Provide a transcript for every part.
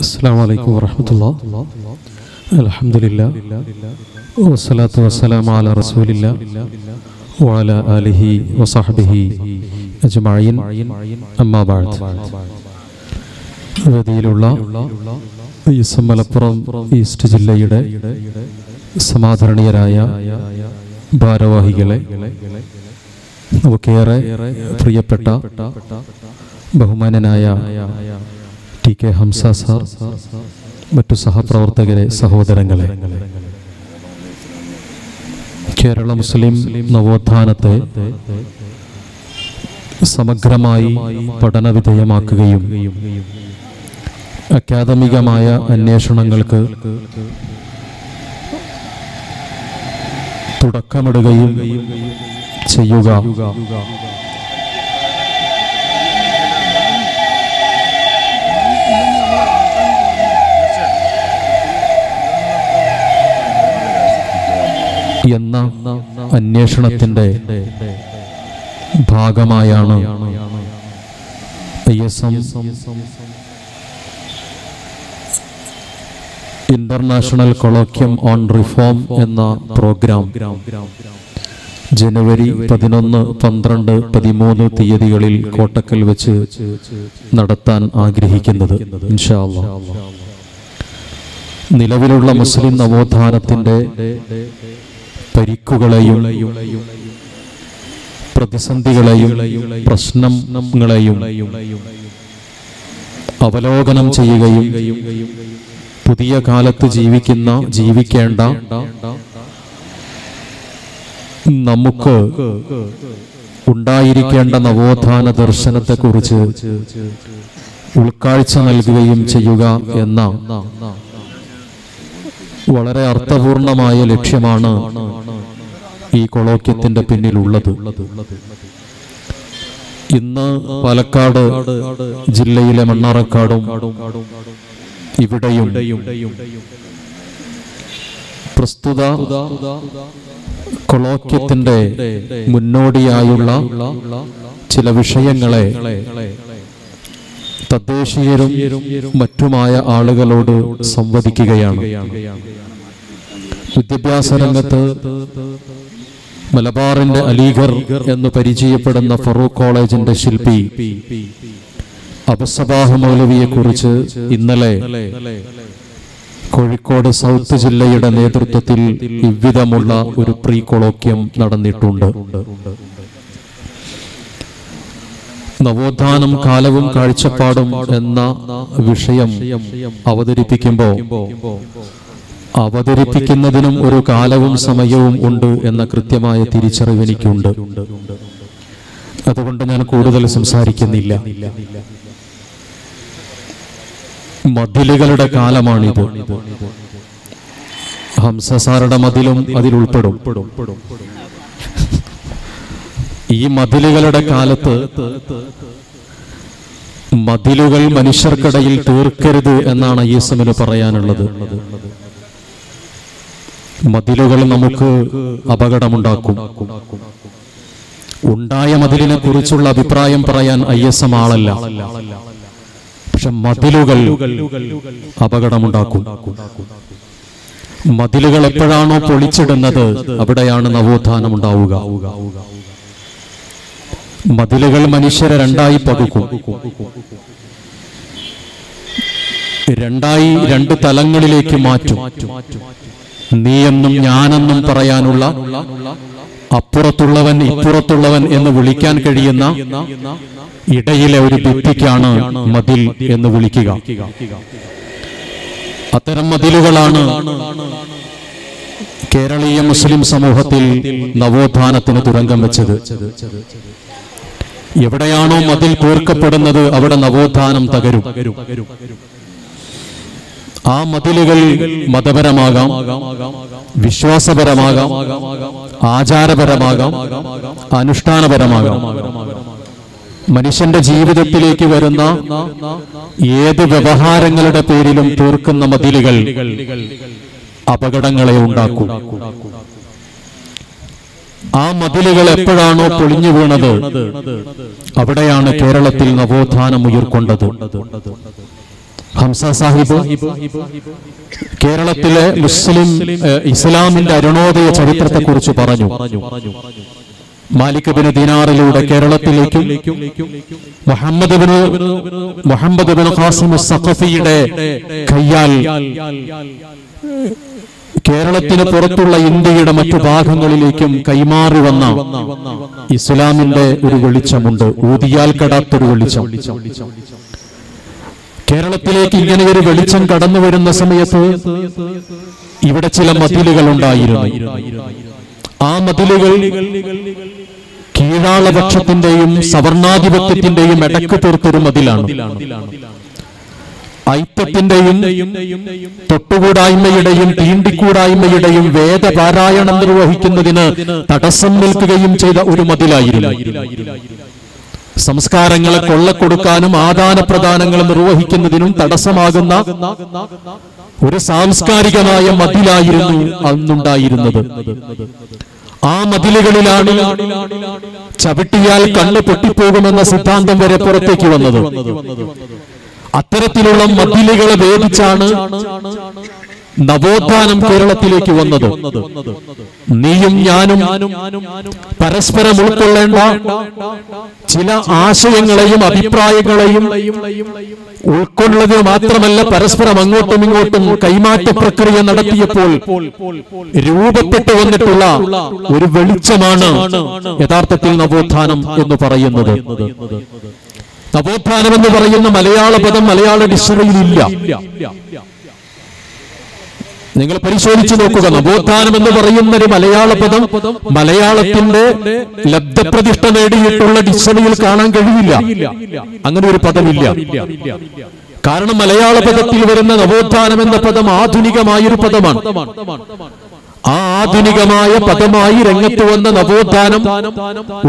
السلام عليكم ورحمة الله الحمد لله والصلاة والسلام على رسول الله وعلى آله وصحبه أجمعين أما بعد വേദിയിലുള്ള ഈ മലപ്പുറം ഈസ്റ്റ് ജില്ലയുടെ സമാദരണീയരായ ഭാരവാഹികളെ നമുക്കേറെ പ്രിയപ്പെട്ട ബഹുമാനനായ ടി കെ ഹംസ സാർ മറ്റു സഹപ്രവർത്തകരെ സഹോദരങ്ങളെ. കേരള മുസ്ലിം നവോത്ഥാനത്തെ സമഗ്രമായി പഠനവിധേയമാക്കുകയും അക്കാദമികമായ അന്വേഷണങ്ങൾക്ക് തുടക്കമിടുകയും ചെയ്യുക. എന്ന അന്വേഷണത്തിന്റെ ഭാഗമായാണ് ഇന്റർനാഷണൽ കൊളോക്യം ഓൺ റിഫോം എന്ന പ്രോഗ്രാം ജനുവരി പതിനൊന്ന് പന്ത്രണ്ട് പതിമൂന്ന് തീയതികളിൽ കോട്ടക്കൽ വെച്ച് നടത്താൻ ആഗ്രഹിക്കുന്നത്. നിലവിലുള്ള മുസ്ലിം നവോത്ഥാനത്തിന്റെ പരിക്കുകളെയും പ്രതിസന്ധികളെയും പ്രശ്നങ്ങളെയും അവലോകനം ചെയ്യുകയും പുതിയ കാലത്ത് ജീവിക്കുന്ന ജീവിക്കേണ്ട നമുക്ക് ഉണ്ടായിരിക്കേണ്ട നവോത്ഥാന ദർശനത്തെക്കുറിച്ച് ഉൾക്കാഴ്ച നൽകുകയും ചെയ്യുക എന്ന വളരെ അർത്ഥപൂർണമായ ലക്ഷ്യമാണ് ഈ കൊളോക്യത്തിന്റെ പിന്നിലുള്ളത്. ഇന്ന് പാലക്കാട് ജില്ലയിലെ മണ്ണാറക്കാടും ഇവിടെയും പ്രസ്തുത കൊളോക്യത്തിന്റെ മുന്നോടിയായുള്ള ചില വിഷയങ്ങളെ തദ്ദേശീയരും മറ്റുമായ ആളുകളോട് സംവദിക്കുകയാണ്. വിദ്യാഭ്യാസ രംഗത്ത് മലബാറിന്റെ അലീഗർ എന്ന് പരിചയപ്പെടുന്ന ഫറൂഖ് കോളേജിന്റെ ശില്പി അബസബാഹ് മൗലവിയെ കുറിച്ച് ഇന്നലെ കോഴിക്കോട് സൗത്ത് ജില്ലയുടെ നേതൃത്വത്തിൽ ഇவ்விധമുള്ള ഒരു പ്രീ കൊളോക്യം നടന്നിട്ടുണ്ട്. നവോത്ഥാനം കാലവും കാഴ്ചപ്പാടും എന്ന വിഷയം അവതരിപ്പിക്കുമ്പോൾ അവതരിപ്പിക്കുന്നതിനും ഒരു കാലവും സമയവും ഉണ്ട് എന്ന കൃത്യമായ തിരിച്ചറിവ് എനിക്കുണ്ട്. അതുകൊണ്ട് ഞാൻ കൂടുതൽ സംസാരിക്കുന്നില്ല. മതിലുകളുടെ കാലമാണിത്. ഹംസസാറുടെ മതിലും അതിൽ ഉൾപ്പെടും ഈ മതിലുകളുടെ കാലത്ത് മതിലുകൾ മനുഷ്യർക്കിടയിൽ തീർക്കരുത് എന്നാണ് ഐ പറയാനുള്ളത്. മതിലുകൾ നമുക്ക് അപകടമുണ്ടാക്കും. ഉണ്ടായ മതിലിനെ കുറിച്ചുള്ള അഭിപ്രായം പറയാൻ ഐ എസ് എം ആളല്ല. പക്ഷെ മതിലുകൾ അപകടമുണ്ടാക്കും. മതിലുകൾ എപ്പോഴാണോ പൊളിച്ചിടുന്നത് അവിടെയാണ് നവോത്ഥാനം ഉണ്ടാവുക മതിലുകൾ മനുഷ്യരെ രണ്ടായി പകുക്കും രണ്ടായി രണ്ട് തലങ്ങളിലേക്ക് മാറ്റും. നീ നീയെന്നും ഞാനെന്നും പറയാനുള്ള അപ്പുറത്തുള്ളവൻ ഇപ്പുറത്തുള്ളവൻ എന്ന് വിളിക്കാൻ കഴിയുന്ന ഇടയിലെ ഒരു ഭിത്തിക്കാണ് മതിൽ എന്ന് വിളിക്കുക. അത്തരം മതിലുകളാണ് കേരളീയ മുസ്ലിം സമൂഹത്തിൽ നവോത്ഥാനത്തിന് തുരങ്കം വെച്ചത്. എവിടെയാണോ മതിൽ കോർക്കപ്പെടുന്നത് അവിടെ നവോത്ഥാനം തകരും. ആ മതിലുകൾ മതപരമാകാം വിശ്വാസപരമാകാം ആചാരപരമാകാം അനുഷ്ഠാനപരമാകാം. മനുഷ്യന്റെ ജീവിതത്തിലേക്ക് വരുന്ന ഏത് വ്യവഹാരങ്ങളുടെ പേരിലും തീർക്കുന്ന മതിലുകൾ അപകടങ്ങളെ ഉണ്ടാക്കും. ആ മതിലുകൾ എപ്പോഴാണോ പൊളിഞ്ഞു വീണത്? അവിടെയാണ് കേരളത്തിൽ നവോത്ഥാനം ഉയർക്കൊണ്ടത്. ഹംസ സാഹിബ് കേരളത്തിലെ മുസ്ലിം ഇസ്ലാമിന്റെ അരുണോദയ ചരിത്രത്തെ കുറിച്ച് പറഞ്ഞു. മാലിക് ബിൻ ദിനാറിലൂടെ കേരളത്തിലേക്കും മുഹമ്മദ് മുഹമ്മദ് ബിൻ ഖാസിം സഖഫിയുടെ കയ്യാൽ കേരളത്തിന് പുറത്തുള്ള ഇന്ത്യയുടെ മറ്റു ഭാഗങ്ങളിലേക്കും കൈമാറി വന്ന ഇസ്ലാമിന്റെ ഒരു വെളിച്ചമുണ്ട്. ഊതിയാൽ കടാത്തൊരു വെളിച്ചം. കേരളത്തിലേക്ക് ഇങ്ങനെ ഒരു വെളിച്ചം കടന്നു വരുന്ന സമയത്ത് ഇവിടെ ചില മതിലുകൾ ഉണ്ടായിരുന്നു ആ മതിലുകൾ കീഴാളപക്ഷത്തിന്റെയും സവർണാധിപത്യത്തിന്റെയും ഇടയ്ക്ക് തീർത്തൊരു മതിലാണ്. ഐക്യത്തിന്റെയും തൊട്ടുകൂടായ്മയുടെയും തീണ്ടിക്കൂടായ്മയുടെയും വേദപാരായണം നിർവഹിക്കുന്നതിന് തടസ്സം നിൽക്കുകയും ചെയ്ത ഒരു മതിലായിരുന്നു. സംസ്കാരങ്ങളെ കൊള്ളക്കൊടുക്കാനും ആദാന പ്രദാനങ്ങൾ നിർവഹിക്കുന്നതിനും തടസ്സമാകുന്ന ഒരു സാംസ്കാരികമായ മതിലായിരുന്നു അന്നുണ്ടായിരുന്നത്. ആ മതിലുകളിലാണ് ചവിട്ടിയാൽ കണ്ണ് പൊട്ടിപ്പോകുമെന്ന സിദ്ധാന്തം വരെ പുറത്തേക്ക് വന്നത്. അത്തരത്തിലുള്ള മതിലുകളെ വേദിച്ചാണ് നവോത്ഥാനം കേരളത്തിലേക്ക് വന്നത്. നീയും ഞാനും പരസ്പരം ഉൾക്കൊള്ളേണ്ട ചില ആശയങ്ങളെയും അഭിപ്രായങ്ങളെയും ഉൾക്കൊള്ളത് മാത്രമല്ല പരസ്പരം അങ്ങോട്ടും ഇങ്ങോട്ടും കൈമാറ്റ പ്രക്രിയ നടത്തിയപ്പോൾ രൂപപ്പെട്ടു വന്നിട്ടുള്ള ഒരു വെളിച്ചമാണ് യഥാർത്ഥത്തിൽ നവോത്ഥാനം എന്ന് പറയുന്നത്. നവോത്ഥാനം എന്ന് പറയുന്ന മലയാള പദം മലയാള ഡിക്ഷണറിയിൽ ഇല്ല. നിങ്ങൾ പരിശോധിച്ചു നോക്കുക. നവോത്ഥാനം എന്ന് പറയുന്ന ഒരു മലയാള പദം മലയാളത്തിന്റെ ലബ്ധപ്രതിഷ്ഠ നേടിയിട്ടുള്ള ഡിക്ഷണറിയിൽ കാണാൻ കഴിയില്ല. അങ്ങനെ ഒരു പദമില്ല. കാരണം മലയാള പദത്തിൽ വരുന്ന നവോത്ഥാനം എന്ന പദം ആധുനികമായൊരു പദമാണ്. ആധുനികമായ പദമായി രംഗത്ത് വന്ന നവോത്ഥാനം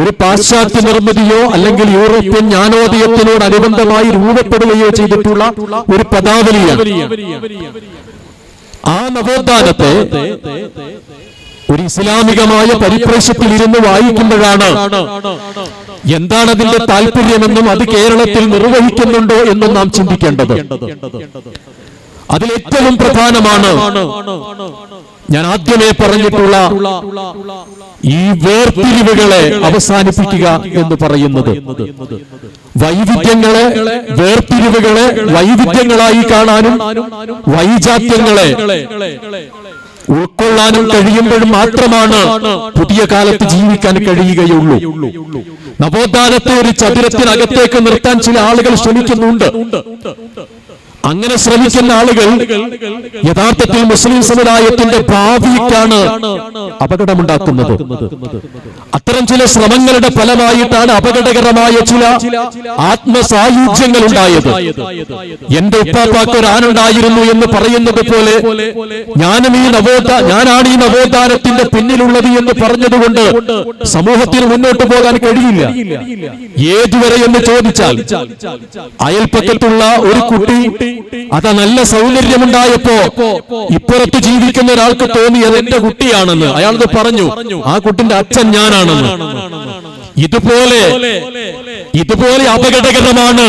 ഒരു പാശ്ചാത്യ നിർമ്മിതിയോ അല്ലെങ്കിൽ യൂറോപ്യൻ ജ്ഞാനോദയത്തിനോട് അനുബന്ധമായി രൂപപ്പെടുകയോ ചെയ്തിട്ടുള്ള ഒരു പദാവലിയാണ്. ആ നവോത്ഥാനത്തെ ഒരു ഇസ്ലാമികമായ പരിപ്രേക്ഷ്യത്തിൽ ഇരുന്ന് വായിക്കുമ്പോഴാണ് എന്താണ് അതിന്റെ താല്പര്യമെന്നും അത് കേരളത്തിൽ നിർവഹിക്കുന്നുണ്ടോ എന്നും നാം ചിന്തിക്കേണ്ടത്. അതിലേറ്റവും പ്രധാനമാണ് ഞാൻ ആദ്യമേ പറഞ്ഞിട്ടുള്ള ഈ വേർതിരിവുകളെ അവസാനിപ്പിക്കുക എന്ന് പറയുന്നത്. വൈവിധ്യങ്ങളെ വേർതിരിവുകളെ വൈവിധ്യങ്ങളായി കാണാനും വൈജാത്യങ്ങളെ ഉൾക്കൊള്ളാനും കഴിയുമ്പോഴും മാത്രമാണ് പുതിയ കാലത്ത് ജീവിക്കാൻ കഴിയുകയുള്ളൂ. നവോത്ഥാനത്തെ ഒരു ചതുരത്തിനകത്തേക്ക് നിർത്താൻ ചില ആളുകൾ ശ്രമിക്കുന്നുണ്ട്. അങ്ങനെ ശ്രമിക്കുന്ന ആളുകൾ യഥാർത്ഥത്തിൽ മുസ്ലിം സമുദായത്തിന്റെ ഭാവിക്കാണ് അപകടമുണ്ടാക്കുന്നത്. അത്തരം ചില ശ്രമങ്ങളുടെ ഫലമായിട്ടാണ് അപകടകരമായ ചില ആത്മസായുജ്യങ്ങൾ ഉണ്ടായത് എന്റെ ഉപ്പാപ്പാക്ക് ഒരു ആനുണ്ടായിരുന്നു എന്ന് പറയുന്നത് പോലെ ഞാനും ഈ നവോദ ഞാനാണ് ഈ നവോത്ഥാനത്തിന്റെ പിന്നിലുള്ളത് എന്ന് പറഞ്ഞതുകൊണ്ട് സമൂഹത്തിൽ മുന്നോട്ട് പോകാൻ കഴിയില്ല. ഏതുവരെ എന്ന് ചോദിച്ചാൽ അയൽപ്പക്കത്തുള്ള ഒരു കുട്ടി അത് നല്ല സൗന്ദര്യമുണ്ടായപ്പോ ഇപ്പുറത്ത് ജീവിക്കുന്ന ഒരാൾക്ക് തോന്നി അത് എന്റെ കുട്ടിയാണെന്ന്. അയാളത് പറഞ്ഞു. ആ കുട്ടിന്റെ അച്ഛൻ ഞാനാണെന്ന്. ഇതുപോലെ ഇതുപോലെ അപകടകരമാണ്.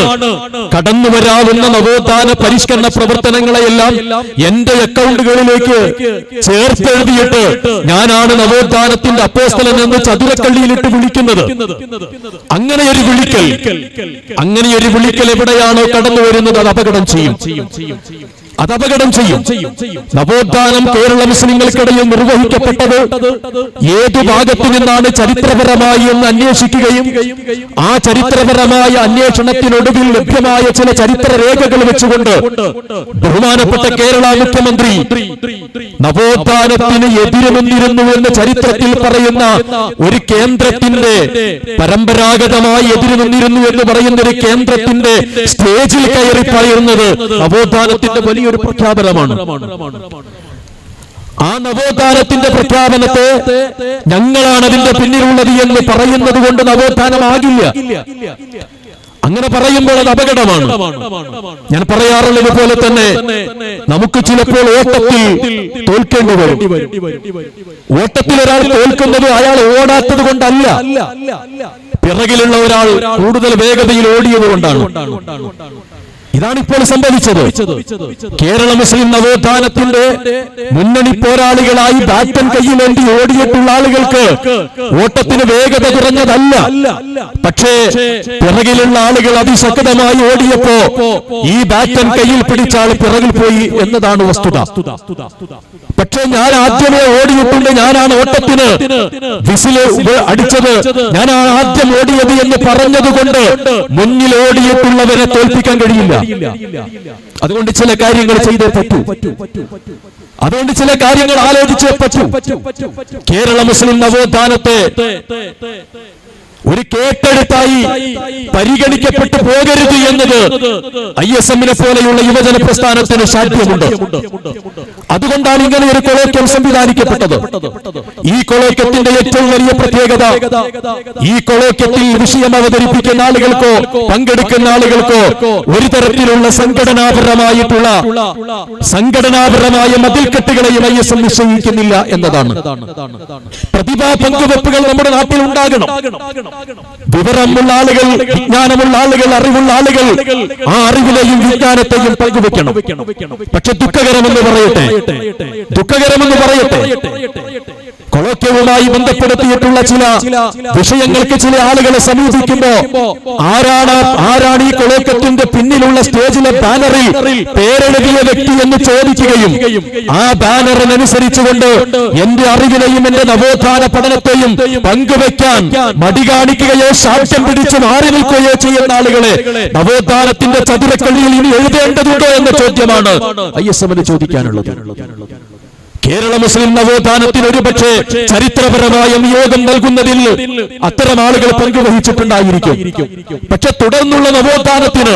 കടന്നു വരാവുന്ന നവോത്ഥാന പരിഷ്കരണ പ്രവർത്തനങ്ങളെയെല്ലാം എന്റെ അക്കൗണ്ടുകളിലേക്ക് ചേർത്തെഴുതിയിട്ട് ഞാനാണ് നവോത്ഥാനത്തിന്റെ അപ്പോസ്തലൻ എന്ന് ചതുരക്കള്ളിയിലിട്ട് വിളിക്കുന്നത്. അങ്ങനെ ഒരു വിളിക്കൽ അങ്ങനെ ഒരു വിളിക്കൽ എവിടെയാണോ കടന്നു വരുന്നത് അത് അപകടം ചെയ്യും. അത് അപകടം ചെയ്യും. നവോത്ഥാനം കേരള മുസ്ലിങ്ങൾക്കിടയിൽ നിർവഹിക്കപ്പെട്ടത് ഏതു ഭാഗത്തു നിന്നാണ് ചരിത്രപരമായി എന്ന് അന്വേഷിക്കുകയും ആ ചരിത്രപരമായ അന്വേഷണത്തിനൊടുവിൽ ലഭ്യമായ ചില ചരിത്ര രേഖകൾ വെച്ചുകൊണ്ട് ബഹുമാനപ്പെട്ട കേരള മുഖ്യമന്ത്രി നവോത്ഥാനത്തിന് എതിരുമെന്നിരുന്നു എന്ന് ചരിത്രത്തിൽ പറയുന്ന ഒരു കേന്ദ്രത്തിന്റെ പരമ്പരാഗതമായി എതിരുമെന്നിരുന്നു എന്ന് പറയുന്ന ഒരു കേന്ദ്രത്തിന്റെ സ്റ്റേജിൽ കയറി പറയുന്നത് നവോത്ഥാനത്തിന്റെ വലിയൊരു പ്രഖ്യാപനമാണ്. ആ നവോത്ഥാനത്തിന്റെ പ്രഖ്യാപനത്തെ ഞങ്ങളാണ് അതിന്റെ പിന്നിലുള്ളത് എന്ന് പറയുന്നത് കൊണ്ട് നവോത്ഥാനമാകില്ല അങ്ങനെ പറയുമ്പോൾ അത് അപകടമാണ്. ഞാൻ പറയാറുള്ളത് പോലെ തന്നെ നമുക്ക് ചിലപ്പോൾ ഓട്ടത്തിൽ തോൽക്കേണ്ടി വരും. ഓട്ടത്തിൽ ഒരാൾ തോൽക്കുന്നത് അയാൾ ഓടാത്തത് കൊണ്ടല്ല. പിറകിലുള്ള ഒരാൾ കൂടുതൽ വേഗതയിൽ ഓടിയത് കൊണ്ടാണ്. ഇതാണ് ഇപ്പോൾ സംഭവിച്ചത്. കേരള മുസ്ലിം നവോത്ഥാനത്തിന്റെ മുന്നണി പോരാളികളായി ബാറ്റൻ കൈയിലേണ്ടി ഓടിയിട്ടുള്ള ആളുകൾക്ക് ഓട്ടത്തിന് വേഗത കുറഞ്ഞതല്ല. പക്ഷേ പിറകിലുള്ള ആളുകൾ അതിശക്തമായി ഓടിയപ്പോ ഈ ബാറ്റൻ കയ്യിൽ പിടിച്ച ആൾ പിറകിൽ പോയി എന്നതാണ് വസ്തുത. പക്ഷേ ഞാൻ ആദ്യമേ ഓടിയിട്ടുണ്ട്. ഞാനാണ് ഓട്ടത്തിന് വിസിൽ അടിച്ചത്. ഞാനാണ് ആദ്യം ഓടിയത് എന്ന് പറഞ്ഞതുകൊണ്ട് മുന്നിൽ ഓടിയിട്ടുള്ളവരെ തോൽപ്പിക്കാൻ കഴിയില്ല. അതുകൊണ്ട് ചില കാര്യങ്ങൾ ചെയ്തേ പറ്റൂ. അതുകൊണ്ട് ചില കാര്യങ്ങൾ ആലോചിച്ചേ പറ്റൂ. കേരള മുസ്ലിം നവോത്ഥാനത്തെ ഒരു കേട്ടെടുത്തായി പരിഗണിക്കപ്പെട്ടു പോകരുത് എന്നത് ഐ എസ് എമ്മിനെ പോലെയുള്ള യുവജന പ്രസ്ഥാനത്തിന് സാധ്യമുണ്ട്. അതുകൊണ്ടാണ് ഇങ്ങനെ ഒരു കൊളോക്യം സംവിധാനിക്കപ്പെട്ടത്. ഈ കൊളോക്യത്തിന്റെ ഏറ്റവും വലിയ പ്രത്യേകത ഈ കൊളോക്യത്തിൽ വിഷയം അവതരിപ്പിക്കുന്ന ആളുകൾക്കോ പങ്കെടുക്കുന്ന ആളുകൾക്കോ ഒരു തരത്തിലുള്ള സംഘടനാപരമായിട്ടുള്ള സംഘടനാപരമായ മതിൽക്കെട്ടുകളെയും ഐ എസ് എം നിശ്ചയിക്കുന്നില്ല എന്നതാണ്. പ്രതിഭാ പങ്കുവെപ്പുകൾ നമ്മുടെ നാട്ടിൽ ഉണ്ടാകണം. വിവരമുള്ള ആളുകൾ വിജ്ഞാനമുള്ള ആളുകൾ അറിവുള്ള ആളുകൾ ആ അറിവിലെയും വിജ്ഞാനത്തെയും പങ്കുവെക്കണം. പക്ഷെ ദുഃഖകരമെന്ന് പറയട്ടെ? ദുഃഖകരമെന്ന് പറയട്ടെ? കൊളോക്യവുമായി ബന്ധപ്പെടുത്തിയിട്ടുള്ള ചില വിഷയങ്ങൾക്ക് ചില ആളുകളെ സമീപിക്കുമ്പോ ആരാണ് ആരാണ് ഈ കൊളോക്യത്തിന്റെ പിന്നിലുള്ള സ്റ്റേജിലെ ബാനറിൽ പേരെഴുതിയ വ്യക്തി എന്ന് ചോദിക്കുകയും ആ ബാനറിനനുസരിച്ചുകൊണ്ട് എന്റെ അറിവിനെയും എന്റെ നവോത്ഥാന പഠനത്തെയും പങ്കുവെക്കാൻ മടി കാണിക്കുകയോ സാക്ഷ്യം പിടിച്ച് മാറി നിൽക്കുകയോ ചെയ്യുന്ന ആളുകളെ നവോത്ഥാനത്തിന്റെ ചതുരക്കള്ളിയിൽ ഇനി എഴുതേണ്ടതുണ്ടോ എന്ന ചോദ്യമാണ് ഐ എസ് എമ്മിന് ചോദിക്കാനുള്ളത്. കേരള മുസ്ലിം നവോത്ഥാനത്തിന് ഒരുപക്ഷെ ചരിത്രപരമായ നിയോഗം നൽകുന്നതിൽ അത്തരം ആളുകൾ പങ്കുവഹിച്ചിട്ടുണ്ടായിരിക്കും. പക്ഷെ തുടർന്നുള്ള നവോത്ഥാനത്തിന്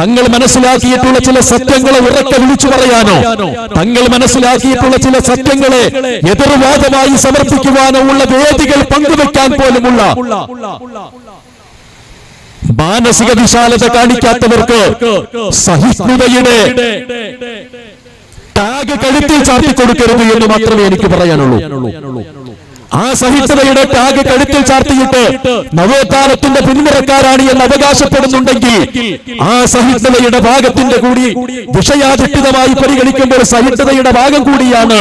തങ്ങൾ മനസ്സിലാക്കിയിട്ടുള്ള ചില സത്യങ്ങളെ ഉറക്കെ വിളിച്ചു പറയാനോ? തങ്ങൾ മനസ്സിലാക്കിയിട്ടുള്ള ചില സത്യങ്ങളെ എതിർവാദമായി സമർപ്പിക്കുവാനോ ഉള്ള വേദികൾ പങ്കുവെക്കാൻ പോലുമുള്ള മാനസിക വിശാലത കാണിക്കാത്തവർക്ക് സഹിഷ്ണുതയുടെ ടാഗ് കഴുത്തിൽ ചാർത്തി കൊടുക്കരുത് എന്ന് മാത്രമേ എനിക്ക് പറയാനുള്ളൂ. ആ സഹിഷ്ണുതയുടെ ടാഗ് കഴുത്തിൽ ചാർത്തിയിട്ട് നവോത്ഥാനത്തിന്റെ പിന്മുറക്കാരാണ് എന്ന് അവകാശപ്പെടുന്നുണ്ടെങ്കിൽ ആ സഹിഷ്ണുതയുടെ ഭാഗത്തിന്റെ കൂടി വിഷയാധിഷ്ഠിതമായി പരിഗണിക്കുമ്പോൾ സഹിഷ്ണുതയുടെ ഭാഗം കൂടിയാണ്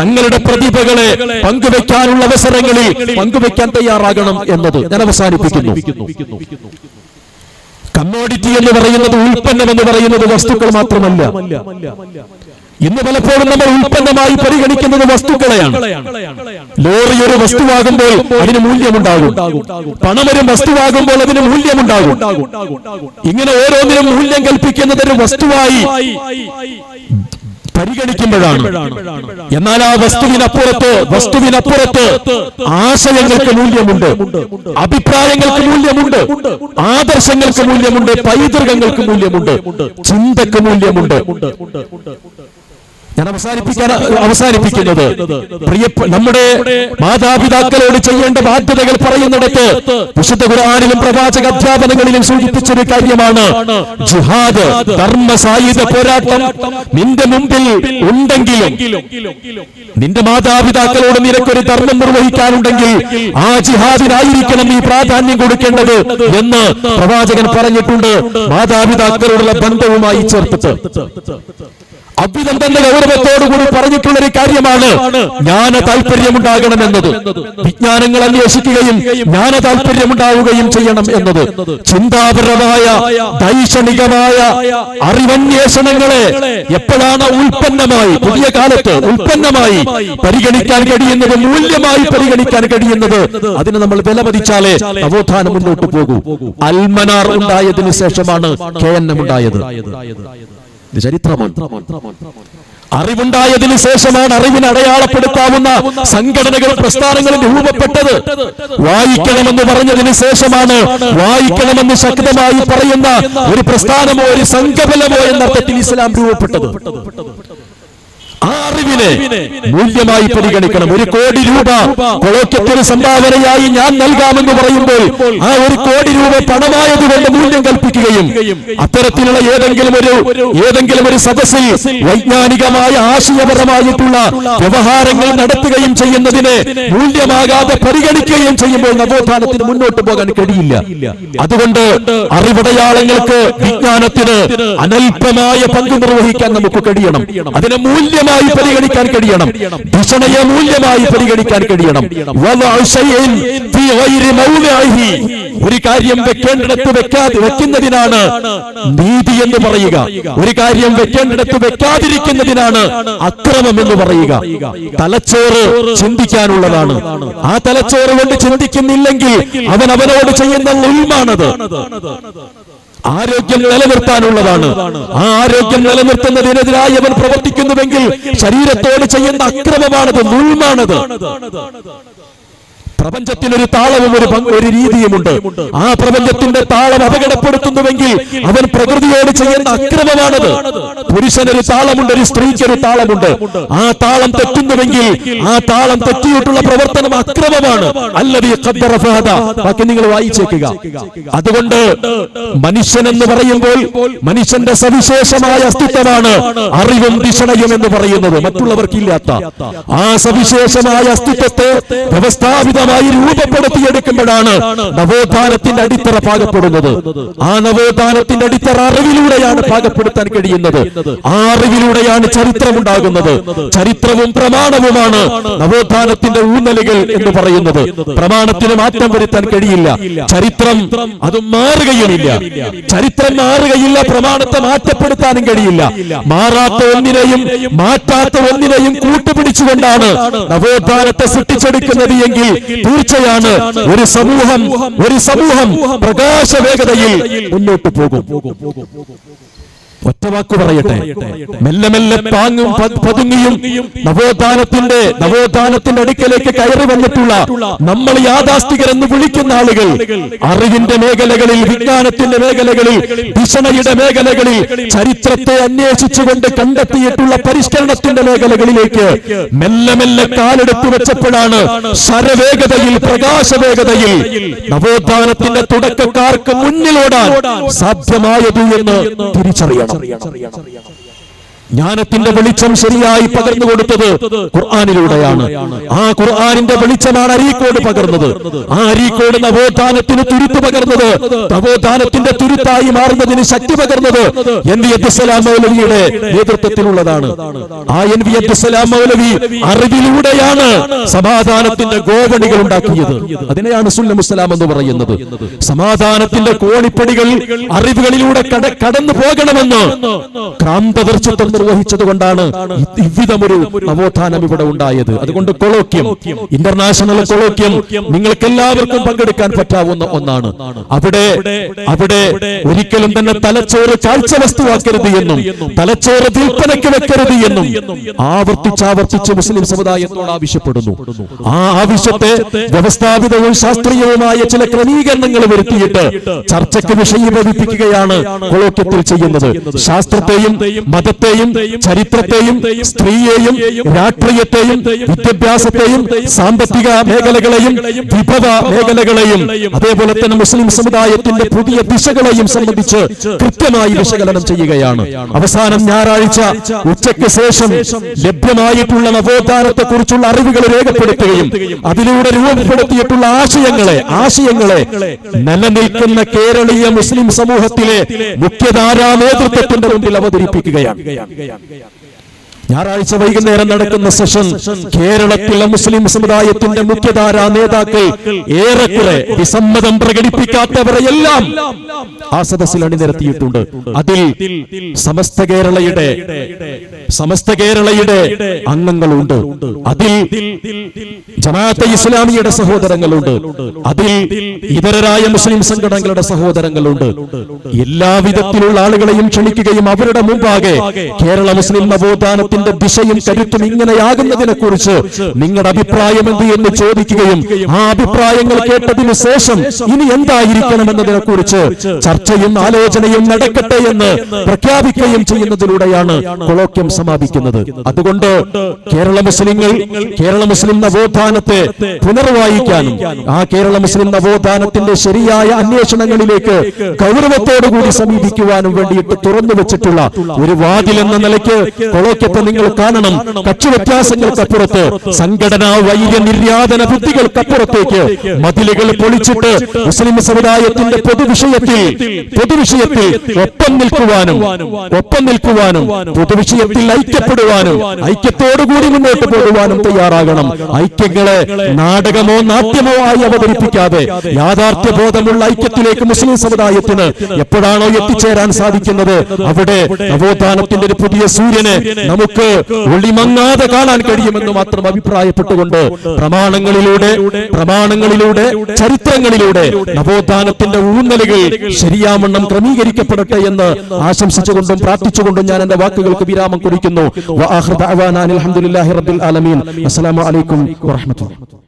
തങ്ങളുടെ പ്രതിഭകളെ പങ്കുവെക്കാനുള്ള അവസരങ്ങളിൽ പങ്കുവെക്കാൻ തയ്യാറാകണം എന്നത്. ഞാൻ അവസാനിപ്പിക്കുന്നു. കമ്മോഡിറ്റി എന്ന് പറയുന്നത് ഉൽപ്പന്നം എന്ന് പറയുന്നത് വസ്തുക്കൾ മാത്രമല്ല. ഇന്ന് പലപ്പോഴും നമ്മൾ ഉൽപ്പന്നമായി പരിഗണിക്കുന്നത് വസ്തുക്കളെയാണ്. ലോറി ഒരു വസ്തുവാകുമ്പോൾ അതിന് മൂല്യമുണ്ടാകും. പണം ഒരു വസ്തുവാകുമ്പോൾ അതിന് മൂല്യമുണ്ടാകും. ഇങ്ങനെ ഓരോന്നിനും മൂല്യം കൽപ്പിക്കുന്നത് ഒരു വസ്തുവായി പരിഗണിക്കുമ്പോഴാണ്. എന്നാൽ ആ വസ്തുവിനപ്പുറത്ത് വസ്തുവിനപ്പുറത്ത് ആശയങ്ങൾക്ക് മൂല്യമുണ്ട് അഭിപ്രായങ്ങൾക്ക് മൂല്യമുണ്ട് ആദർശങ്ങൾക്ക് മൂല്യമുണ്ട് പൈതൃകങ്ങൾക്ക് മൂല്യമുണ്ട് ചിന്തക്ക് മൂല്യമുണ്ട്. ഞാൻ അവസാനിപ്പിക്കാൻ അവസാനിപ്പിക്കുന്നത്. നമ്മുടെ മാതാപിതാക്കളോട് ചെയ്യേണ്ട ബാധ്യതകൾ പറയുന്നിടത്ത് വിശുദ്ധ ഖുർആാനിലും പ്രവാചക അധ്യാപനങ്ങളിലും സൂചിപ്പിച്ചൊരു കാര്യമാണ് ജിഹാദ് ധർമ്മസായുധ പോരാട്ടം. നിന്റെ മുമ്പിൽ ഉണ്ടെങ്കിലും നിന്റെ മാതാപിതാക്കളോട് നിനക്കൊരു ധർമ്മം നിർവഹിക്കാനുണ്ടെങ്കിൽ ആ ജിഹാദിനായിരിക്കണം നീ പ്രാധാന്യം കൊടുക്കേണ്ടത് എന്ന് പ്രവാചകൻ പറഞ്ഞിട്ടുണ്ട്. മാതാപിതാക്കളോടുള്ള ബന്ധവുമായി ചേർത്തിട്ട്. അഭിനന്ദന്റെ ഗൗരവത്തോടുകൂടി പറഞ്ഞിട്ടുള്ള ഒരു കാര്യമാണ് ജ്ഞാന താല്പര്യമുണ്ടാകണമെന്നത് വിജ്ഞാനങ്ങൾ അന്വേഷിക്കുകയും ജ്ഞാന താല്പര്യമുണ്ടാവുകയും ചെയ്യണം എന്നത്. ചിന്താപരമായ ദൈക്ഷണികമായ അറിവന്വേഷണങ്ങളെ എപ്പോഴാണ് ഉൽപ്പന്നമായി പുതിയ കാലത്ത് ഉൽപ്പന്നമായി പരിഗണിക്കാൻ കഴിയുന്നത് മൂല്യമായി പരിഗണിക്കാൻ കഴിയുന്നത്? അതിന് നമ്മൾ വില വിലമതിച്ചാലേ നവോത്ഥാനം മുന്നോട്ട് പോകൂ. അൽമനാർ ഉണ്ടായതിനു ശേഷമാണ് കെ എൻ എം ഉണ്ടായത്. ഇത് ചരിത്രമാണ്. അറിവുണ്ടായതിനു ശേഷമാണ് അറിവിനെ അടയാളപ്പെടുത്താവുന്ന സംഘടനകളും പ്രസ്ഥാനങ്ങളും രൂപപ്പെട്ടത്. വായിക്കണമെന്ന് പറഞ്ഞതിന് ശേഷമാണ് വായിക്കണമെന്ന് ശക്തമായി പറയുന്ന ഒരു പ്രസ്ഥാനമോ ഒരു സംഘബലമോ എന്ന അർത്ഥത്തിൽ ഇസ്ലാം രൂപപ്പെട്ടത്. ആ അറിവിനെ മൂല്യമായി പരിഗണിക്കണം. ഒരു കോടി രൂപ കൊളോക്കത്തിന് സംഭാവനയായി ഞാൻ നൽകാമെന്ന് പറയുമ്പോൾ ആ ഒരു കോടി രൂപ പണമായതുകൊണ്ട് മൂല്യം കൽപ്പിക്കുകയും അത്തരത്തിലുള്ള ഏതെങ്കിലും ഒരു ഏതെങ്കിലും ഒരു സദസ്സിൽ വൈജ്ഞാനികമായ ആശയപരമായിട്ടുള്ള വ്യവഹാരങ്ങൾ നടത്തുകയും ചെയ്യുന്നതിനെ മൂല്യമാകാതെ പരിഗണിക്കുകയും ചെയ്യുമ്പോൾ നവോത്ഥാനത്തിന് മുന്നോട്ട് പോകാൻ കഴിയില്ല. അതുകൊണ്ട് അറിവടയാളങ്ങൾക്ക് വിജ്ഞാനത്തിന് അനൽപമായ പങ്ക് നിർവഹിക്കാൻ നമുക്ക് കഴിയണം. അതിനെ മൂല്യമായി പരിഗണിക്കാൻ കഴിയണം. ഭീഷണയെ മൂല്യമായി പരിഗണിക്കാൻ കഴിയണം. ഒരു കാര്യം വെക്കേണ്ടിടത്ത് വെക്കാതെ വെക്കുന്നതിനാണ് നീതി എന്ന് പറയുക. ഒരു കാര്യം വെക്കേണ്ടിടത്ത് വെക്കാതിരിക്കുന്നതിനാണ് അക്രമം എന്ന് പറയുക. തലച്ചോറ് ചിന്തിക്കാനുള്ളതാണ്. ആ തലച്ചോറ് കൊണ്ട് ചിന്തിക്കുന്നില്ലെങ്കിൽ അവൻ അവനോട് ചെയ്യുന്ന ഉൾമാണത് ആരോഗ്യം നിലനിർത്താനുള്ളതാണ്. ആ ആരോഗ്യം നിലനിർത്തുന്നതിനെതിരായി അവൻ പ്രവർത്തിക്കുന്നുവെങ്കിൽ ശരീരത്തോട് ചെയ്യുന്ന അക്രമമാണത് നുൾമാണത് പ്രപഞ്ചത്തിനൊരു താളവും ഒരു ഒരു രീതിയുമുണ്ട്. ആ പ്രപഞ്ചത്തിന്റെ താളം അപകടപ്പെടുത്തുന്നുവെങ്കിൽ അവൻ പ്രകൃതിയോട് ചെയ്യുന്ന അക്രമമാണത്. പുരുഷനൊരു താളമുണ്ട് ഒരു സ്ത്രീക്ക് ഒരു താളമുണ്ട്. ആ താളം തെറ്റുന്നുവെങ്കിൽ ആ താളം തെറ്റിയിട്ടുള്ള പ്രവർത്തനം അക്രമമാണ്. അല്ലത് ബാക്കി നിങ്ങൾ വായിച്ചേക്കുക. അതുകൊണ്ട് മനുഷ്യൻ എന്ന് പറയുമ്പോൾ മനുഷ്യന്റെ സവിശേഷമായ അസ്തിത്വമാണ് അറിവും ദിഷണയും എന്ന് പറയുന്നത്. മറ്റുള്ളവർക്കില്ലാത്ത ആ സവിശേഷമായ അസ്തിത്വത്തെ വ്യവസ്ഥാപിതമായി രൂപപ്പെടുത്തിയെടുക്കുമ്പോഴാണ് നവോത്ഥാനത്തിന്റെ അടിത്തറ പാകപ്പെടുന്നത്. ആ നവോത്ഥാനത്തിന്റെ അടിത്തറ അറിവിലൂടെയാണ് പാകപ്പെടുത്താൻ കഴിയുന്നത്. ആ അറിവിലൂടെയാണ് ചരിത്രം ഉണ്ടാകുന്നത്. ചരിത്രവും പ്രമാണവുമാണ് നവോത്ഥാനത്തിന്റെ ഊന്നലുകൾ എന്ന് പറയുന്നത്. പ്രമാണത്തിന് മാറ്റം വരുത്താൻ കഴിയില്ല. ചരിത്രം അത് മാറുകയുമില്ല. ചരിത്രം മാറുകയില്ല പ്രമാണത്തെ മാറ്റപ്പെടുത്താനും കഴിയില്ല. മാറാത്ത ഒന്നിനെയും മാറ്റാത്ത ഒന്നിനെയും കൂട്ടുപിടിച്ചുകൊണ്ടാണ് നവോത്ഥാനത്തെ സൃഷ്ടിച്ചെടുക്കുന്നത് എങ്കിൽ തീർച്ചയാണ്. ഒരു സമൂഹം ഒരു സമൂഹം പ്രകാശ വേഗതയിൽ മുന്നോട്ട് പോകും. ഒറ്റ വാക്ക് പറയട്ടെ. മെല്ലെ മെല്ലെ താങ്ങും പതുങ്ങിയും നവോത്ഥാനത്തിന്റെ നവോത്ഥാനത്തിന്റെ അടുക്കലേക്ക് കയറി വന്നിട്ടുള്ള നമ്മൾ യാഥാസ്ഥികർ എന്ന് വിളിക്കുന്ന ആളുകൾ അറിവിന്റെ മേഖലകളിൽ വിജ്ഞാനത്തിന്റെ മേഖലകളിൽ ഭീഷണയുടെ മേഖലകളിൽ ചരിത്രത്തെ അന്വേഷിച്ചുകൊണ്ട് കണ്ടെത്തിയിട്ടുള്ള പരിഷ്കരണത്തിന്റെ മേഖലകളിലേക്ക് മെല്ലെ മെല്ലെ കാലെടുത്തു വെച്ചപ്പോഴാണ് ശരവേഗതയിൽ പ്രകാശവേഗതയിൽ നവോത്ഥാനത്തിന്റെ തുടക്കക്കാർക്ക് മുന്നിലോടാൻ സാധ്യമായത് എന്ന് തിരിച്ചറിയണം. sonrían, sonrían, sonrían. ജ്ഞാനത്തിന്റെ വെളിച്ചം ശരിയായി പകർന്നു കൊടുത്തത് ഖുർആാനിലൂടെയാണ്. ആ ഖുർആാനിന്റെ വെളിച്ചമാണ് അരീക്കോട് പകർന്നത്. ആ അരീക്കോട് നവോത്ഥാനത്തിന് തുരുത്ത് പകർന്നത്. നവോത്ഥാനത്തിന്റെ തുരുത്തായി മാറുന്നതിന് ശക്തി പകർന്നത് എൻ വി അബ്ദുസലാം മൗലവിയുടെ നേതൃത്വത്തിലുള്ളതാണ്. ആ എൻ വി അബ്ദുസലാം മൗലവി അറിവിലൂടെയാണ് സമാധാനത്തിന്റെ ഗോവണികൾ ഉണ്ടാക്കിയത്. അതിനെയാണ് സുല്ലമുസ്സലാം എന്ന് പറയുന്നത്. സമാധാനത്തിന്റെ കോണിപ്പടികൾ അറിവുകളിലൂടെ കട- കടന്നു പോകണമെന്ന് ക്രാന്തദർശിത്വം നിർവഹിച്ചതുകൊണ്ടാണ് ഇവിധമൊരു നവോത്ഥാനം ഇവിടെ ഉണ്ടായത്. അതുകൊണ്ട് കൊളോക്യം ഇന്റർനാഷണൽ കൊളോക്യം നിങ്ങൾക്ക് എല്ലാവർക്കും പങ്കെടുക്കാൻ പറ്റാവുന്ന ഒന്നാണ്. അവിടെ അവിടെ ഒരിക്കലും തന്നെ തലച്ചോറ് കാഴ്ച വസ്തുവാക്കരുത് എന്നും തലച്ചോറ് വിൽപ്പനയ്ക്ക് വെക്കരുത് എന്നും ആവർത്തിച്ചാവർത്തിച്ച് മുസ്ലിം സമുദായത്തോട് ആവശ്യപ്പെടുന്നു. ആ ആവശ്യത്തെ വ്യവസ്ഥാപിതവും ശാസ്ത്രീയവുമായ ചില ക്രമീകരണങ്ങൾ വരുത്തിയിട്ട് ചർച്ചയ്ക്ക് വിഷയീകരിപ്പിക്കുകയാണ് കൊളോക്യത്തിൽ ചെയ്യുന്നത്. ശാസ്ത്രത്തെയും മതത്തെയും ചരിത്രത്തെയും സ്ത്രീയെയും രാഷ്ട്രീയത്തെയും വിദ്യാഭ്യാസത്തെയും സാമ്പത്തിക മേഖലകളെയും വിഭവ മേഖലകളെയും അതേപോലെ തന്നെ മുസ്ലിം സമുദായത്തിന്റെ പുതിയ ദിശകളെയും സംബന്ധിച്ച് കൃത്യമായി വിശകലനം ചെയ്യുകയാണ്. അവസാനം ഞായറാഴ്ച ഉച്ചയ്ക്ക് ശേഷം ലഭ്യമായിട്ടുള്ള നവോത്ഥാനത്തെ കുറിച്ചുള്ള അറിവുകൾ രേഖപ്പെടുത്തുകയും അതിലൂടെ രൂപപ്പെടുത്തിയിട്ടുള്ള ആശയങ്ങളെ ആശയങ്ങളെ നിലനിൽക്കുന്ന കേരളീയ മുസ്ലിം സമൂഹത്തിലെ മുഖ്യധാരാ നേതൃത്വത്തിന്റെ മുമ്പിൽ അവതരിപ്പിക്കുകയാണ്. やる。ഞായറാഴ്ച വൈകുന്നേരം നടക്കുന്ന സെഷൻ കേരളത്തിലെ മുസ്ലിം സമുദായത്തിന്റെ മുഖ്യധാരാ നേതാക്കൾ ഏറെക്കുറെ വിസമ്മതം പ്രകടിപ്പിക്കാത്തവരെയെല്ലാം ആ സദസ്സിൽ അണിനിരത്തിയിട്ടുണ്ട്. അതിൽ സമസ്ത കേരളയുടെ സമസ്ത കേരളയുടെ അംഗങ്ങളുണ്ട്. അതിൽ ജമാഅത്തെ ഇസ്ലാമിയുടെ സഹോദരങ്ങളുണ്ട്. അതിൽ ഇതരരായ മുസ്ലിം സംഘടനകളുടെ സഹോദരങ്ങളുണ്ട്. എല്ലാവിധത്തിലുള്ള ആളുകളെയും ക്ഷണിക്കുകയും അവരുടെ മുമ്പാകെ കേരള മുസ്ലിം നവോത്ഥാനത്തിന്റെ നവോത്ഥാനത്തിന്റെ ദിശയും കരുത്തും ഇങ്ങനെയാകുന്നതിനെ കുറിച്ച് നിങ്ങളുടെ അഭിപ്രായം എന്ത് എന്ന് ചോദിക്കുകയും ആ അഭിപ്രായങ്ങൾ കേട്ടതിനു ശേഷം ഇനി എന്തായിരിക്കണം എന്നതിനെ കുറിച്ച് ചർച്ചയും ആലോചനയും നടക്കട്ടെ എന്ന് പ്രഖ്യാപിക്കുകയും ചെയ്യുന്നതിലൂടെയാണ് കൊളോക്യം സമാപിക്കുന്നത്. അതുകൊണ്ട് കേരള മുസ്ലിങ്ങൾ കേരള മുസ്ലിം നവോത്ഥാനത്തെ പുനർവായിക്കാനും ആ കേരള മുസ്ലിം നവോത്ഥാനത്തിന്റെ ശരിയായ അന്വേഷണങ്ങളിലേക്ക് ഗൗരവത്തോടുകൂടി സമീപിക്കുവാനും വേണ്ടിയിട്ട് തുറന്നു വെച്ചിട്ടുള്ള ഒരു വാതിൽ എന്ന നിലയ്ക്ക് കൊളോക്യത്തെ നിങ്ങൾ കാണണം. കക്ഷി വ്യത്യാസങ്ങൾക്കപ്പുറത്ത് സംഘടനാ വൈര്യ നിര്യാതന ബുദ്ധികൾക്കപ്പുറത്തേക്ക് മതിലുകൾ പൊളിച്ചിട്ട് മുസ്ലിം സമുദായത്തിന്റെ പൊതുവിഷയത്തിൽ പൊതുവിഷയത്തിൽ ഒപ്പം നിൽക്കുവാനും ഒപ്പം നിൽക്കുവാനും പൊതുവിഷയത്തിൽ ഐക്യപ്പെടുവാനും ഐക്യത്തോടുകൂടി മുന്നോട്ട് പോകുവാനും തയ്യാറാകണം. ഐക്യങ്ങളെ നാടകമോ നാട്യമോ ആയി അവതരിപ്പിക്കാതെ യാഥാർത്ഥ്യബോധമുള്ള ഐക്യത്തിലേക്ക് മുസ്ലിം സമുദായത്തിന് എപ്പോഴാണോ എത്തിച്ചേരാൻ സാധിക്കുന്നത്? അവിടെ നവോത്ഥാനത്തിന്റെ ഒരു പുതിയ സൂര്യനെ നമുക്ക് ഒളിമങ്ങാതെ കാണാൻ കഴിയുമെന്ന് മാത്രം അഭിപ്രായപ്പെട്ടുകൊണ്ട് പ്രമാണങ്ങളിലൂടെ പ്രമാണങ്ങളിലൂടെ ചരിത്രങ്ങളിലൂടെ നവോത്ഥാനത്തിന്റെ ഊന്നലുകൾ ശരിയാവണ്ണം ക്രമീകരിക്കപ്പെടട്ടെ എന്ന് ആശംസിച്ചുകൊണ്ടും പ്രാർത്ഥിച്ചുകൊണ്ടും ഞാൻ എന്റെ വാക്കുകൾക്ക് വിരാമം കുറിക്കുന്നു. അനിൽ റബ്ബിൽ ആലമീൻ. അസ്സലാമു അലൈക്കും വറഹ്മത്തുള്ളാഹി.